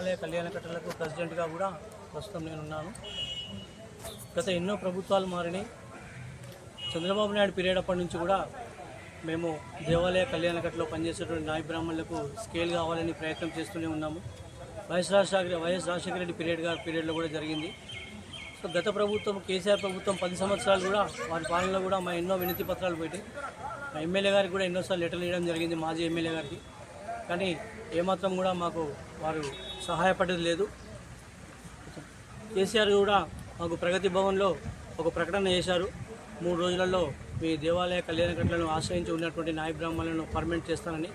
దేవాలయ కళ్యాణ కట్టలకు ప్రెసిడెంట్గా కూడా ప్రస్తుతం నేను ఉన్నాను గత ఎన్నో ప్రభుత్వాలు మారినాయి. చంద్రబాబు నాయుడు పీరియడ్ అప్పటి నుంచి కూడా మేము దేవాలయ కళ్యాణ కట్టలో పనిచేసేటువంటి నాయ బ్రాహ్మణులకు స్కేల్ కావాలని ప్రయత్నం చేస్తూనే ఉన్నాము. Y S Rajasekhara Y S Rajasekhara Reddy period గారి పీరియడ్లో కూడా జరిగింది. సో గత ప్రభుత్వం కేసీఆర్ ప్రభుత్వం పది సంవత్సరాలు కూడా వారి పాలనలో కూడా మా ఎన్నో వినతి పత్రాలు పెట్టాయి మా ఎమ్మెల్యే గారికి కూడా ఎన్నోసార్లు లెటర్లు ఇవ్వడం జరిగింది మాజీ ఎమ్మెల్యే గారికి. కానీ ఏమాత్రం కూడా మాకు వారు సహాయపడేది లేదు. కేసీఆర్ కూడా మాకు ప్రగతి భవన్లో ఒక ప్రకటన చేశారు. మూడు రోజులలో మీ దేవాలయ కళ్యాణ కట్టలను ఆశ్రయించి ఉన్నటువంటి నాయ బ్రాహ్మణులను పర్మనెంట్ చేస్తానని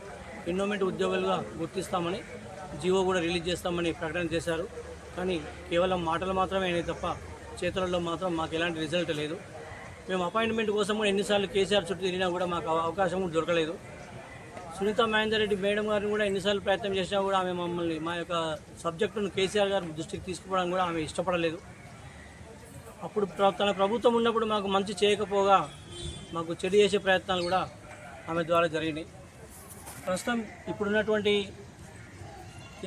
ఎన్నోమెంట్ ఉద్యోగులుగా గుర్తిస్తామని జీవో కూడా రిలీజ్ చేస్తామని ప్రకటన చేశారు. కానీ కేవలం మాటలు మాత్రమే అయినాయి తప్ప చేతులలో మాత్రం మాకు ఎలాంటి రిజల్ట్ లేదు. మేము అపాయింట్మెంట్ కోసం కూడా ఎన్నిసార్లు కేసీఆర్ చుట్టూ తిరిగినా కూడా మాకు అవకాశం కూడా దొరకలేదు. సునీత మహేందర్ రెడ్డి మేడం గారిని కూడా ఎన్నిసార్లు ప్రయత్నం చేసినా కూడా ఆమె మమ్మల్ని మా యొక్క సబ్జెక్టును కేసీఆర్ గారి దృష్టికి తీసుకుపోవడం కూడా ఆమె ఇష్టపడలేదు. అప్పుడు తన ప్రభుత్వం ఉన్నప్పుడు మాకు మంచి చేయకపోగా మాకు చెడు చేసే ప్రయత్నాలు కూడా ఆమె ద్వారా జరిగినాయి. ప్రస్తుతం ఇప్పుడున్నటువంటి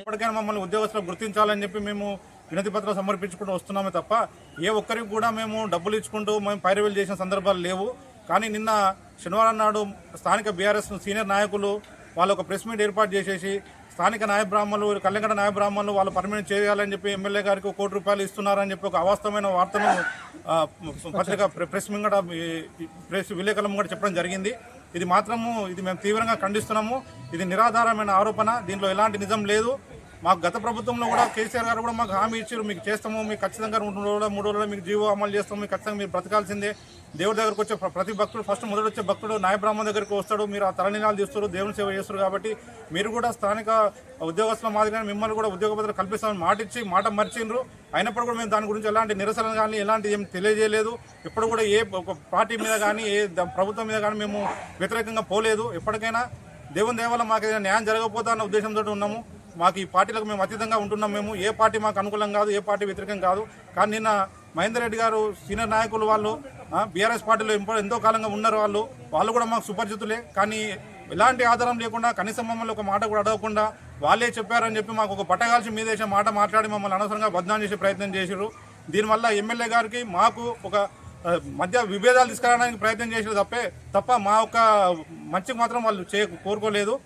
ఇప్పటికైనా మమ్మల్ని ఉద్యోగస్తులు గుర్తించాలని చెప్పి మేము వినతి పత్రం సమర్పించుకుంటూ వస్తున్నామే తప్ప ఏ ఒక్కరికి కూడా మేము డబ్బులు ఇచ్చుకుంటూ మేము పైరవేలు చేసిన సందర్భాలు లేవు. కానీ నిన్న శనివారం నాడు స్థానిక బీఆర్ఎస్ సీనియర్ నాయకులు వాళ్ళు ఒక ప్రెస్ మీట్ ఏర్పాటు చేసేసి స్థానిక నాయబ్రాహ్మణులు బ్రాహ్మణులు నాయబ్రాహ్మణులు వాళ్ళు పర్మనెంట్ చేయాలని చెప్పి ఎమ్మెల్యే గారికి కోటి రూపాయలు ఇస్తున్నారని చెప్పి ఒక అవాస్తవమైన వార్తను పత్రిక ప్రె- ప్రెస్ ముంగట ప్రెస్ విలేకరుల ముంగట చెప్పడం జరిగింది. ఇది మాత్రము ఇది మేము తీవ్రంగా ఖండిస్తున్నాము. ఇది నిరాధారమైన ఆరోపణ. దీంట్లో ఎలాంటి నిజం లేదు. మాకు గత ప్రభుత్వంలో కూడా కేసీఆర్ గారు కూడా మాకు హామీ ఇచ్చారు. మీకు చేస్తాము మీకు ఖచ్చితంగా రెండు రోజులు మూడు రోజులు మీకు జీవో అమలు చేస్తాము మీకు ఖచ్చితంగా మీరు బ్రతకాల్సిందే. దేవుడి దగ్గరకు వచ్చే ప్రతి భక్తుడు ఫస్ట్ మొదటి వచ్చే భక్తుడు నాయబ్రాహ్మణ దగ్గరికి వస్తాడు. మీరు ఆ తలనీలాలు తీస్తారు దేవుని సేవ చేస్తారు కాబట్టి మీరు కూడా స్థానిక ఉద్యోగస్తుల మాదిరిగా మిమ్మల్ని కూడా ఉద్యోగ భద్రత కల్పిస్తామని మాట ఇచ్చి మాట మర్చిండ్రు. అయినప్పుడు కూడా మేము దాని గురించి ఎలాంటి నిరసన కానీ ఎలాంటి ఏం తెలియజేయలేదు. ఇప్పుడు కూడా ఏ ఒక పార్టీ మీద కానీ ఏ ప్రభుత్వం మీద కానీ మేము వ్యతిరేకంగా పోలేదు. ఎప్పటికైనా దేవుని దేవాలయం మాకు ఏదైనా న్యాయం జరగకపోతా అన్న ఉద్దేశంతో ఉన్నాము. మాకు ఈ పార్టీలకు మేము అతీతంగా ఉంటున్నాం. మేము ఏ పార్టీ మాకు అనుకూలం కాదు ఏ పార్టీ వ్యతిరేకం కాదు. కానీ నిన్న మహేందర్ రెడ్డి గారు సీనియర్ నాయకులు వాళ్ళు బీఆర్ఎస్ పార్టీలో ఎంతో- కాలంగా ఉన్నారు వాళ్ళు. వాళ్ళు కూడా మాకు సుపరిచితులే. కానీ ఎలాంటి ఆధారం లేకుండా కనీసం మమ్మల్ని ఒక మాట కూడా అడగకుండా వాళ్ళే చెప్పారని చెప్పి మాకు ఒక బట్టగాల్చి మీదేసే మాట మాట్లాడి మమ్మల్ని అనవసరంగా బద్నాం చేసే ప్రయత్నం చేశారు దీనివల్ల ఎమ్మెల్యే గారికి మాకు ఒక మధ్య విభేదాలు తీసుకురావడానికి ప్రయత్నం చేసారు తప్పే తప్ప మా యొక్క మంచికి మాత్రం వాళ్ళు చే కోరుకోలేదు.